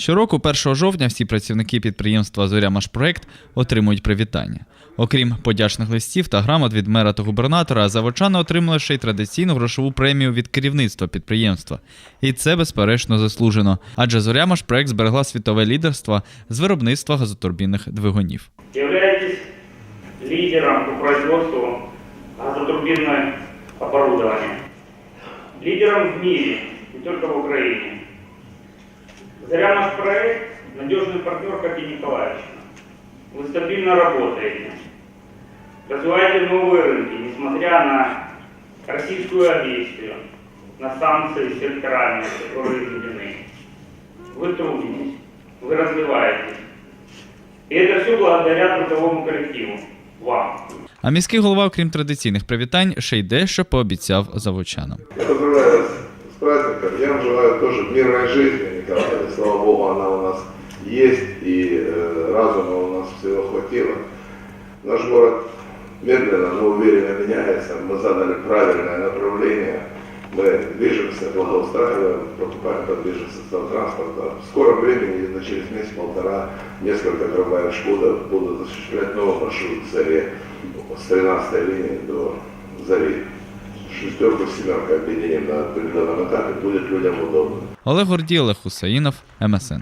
Щороку, 1 жовтня, всі працівники підприємства Зорямашпроект отримують привітання. Окрім подячних листів та грамот від мера та губернатора, заводчани отримали ще й традиційну грошову премію від керівництва підприємства. І це безперечно заслужено, адже Зорямашпроект зберегла світове лідерство з виробництва газотурбінних двигунів. являетесь лидером по производству газотурбинного оборудования. Лидером в мире, не только в Украине. Заря наш проект – надежный партнер Кати Николаевича. Вы стабильно работаете. Развиваете новые рынки, несмотря на российскую агрессию, на санкции секторальные, которые введены. Вы трудитесь, вы развиваетесь. И это все благодаря трудовому коллективу, вам. А міський голова, окрім традиційних привітань, ще й дещо пообіцяв заводчанам. Я поздравляю вас с праздником. Я вам желаю тоже мирной жизни, Николай. Слава Богу, она у нас есть, и э, разума у нас всего хватило. Наш город медленно, но уверенно меняется. Мы задали правильное направление. Мы движемся, благоустраиваем, покупаем подвижный транспорта. В скором времени, где-то через месяц-полтора, несколько трамваев «Шкода» будут осуществлять новый маршрут с 13 линии до Зари шестерку, семерку объединим на определенном этапе, будет людям удобно. Олег Гордій, Олег Хусаїнов, МСН.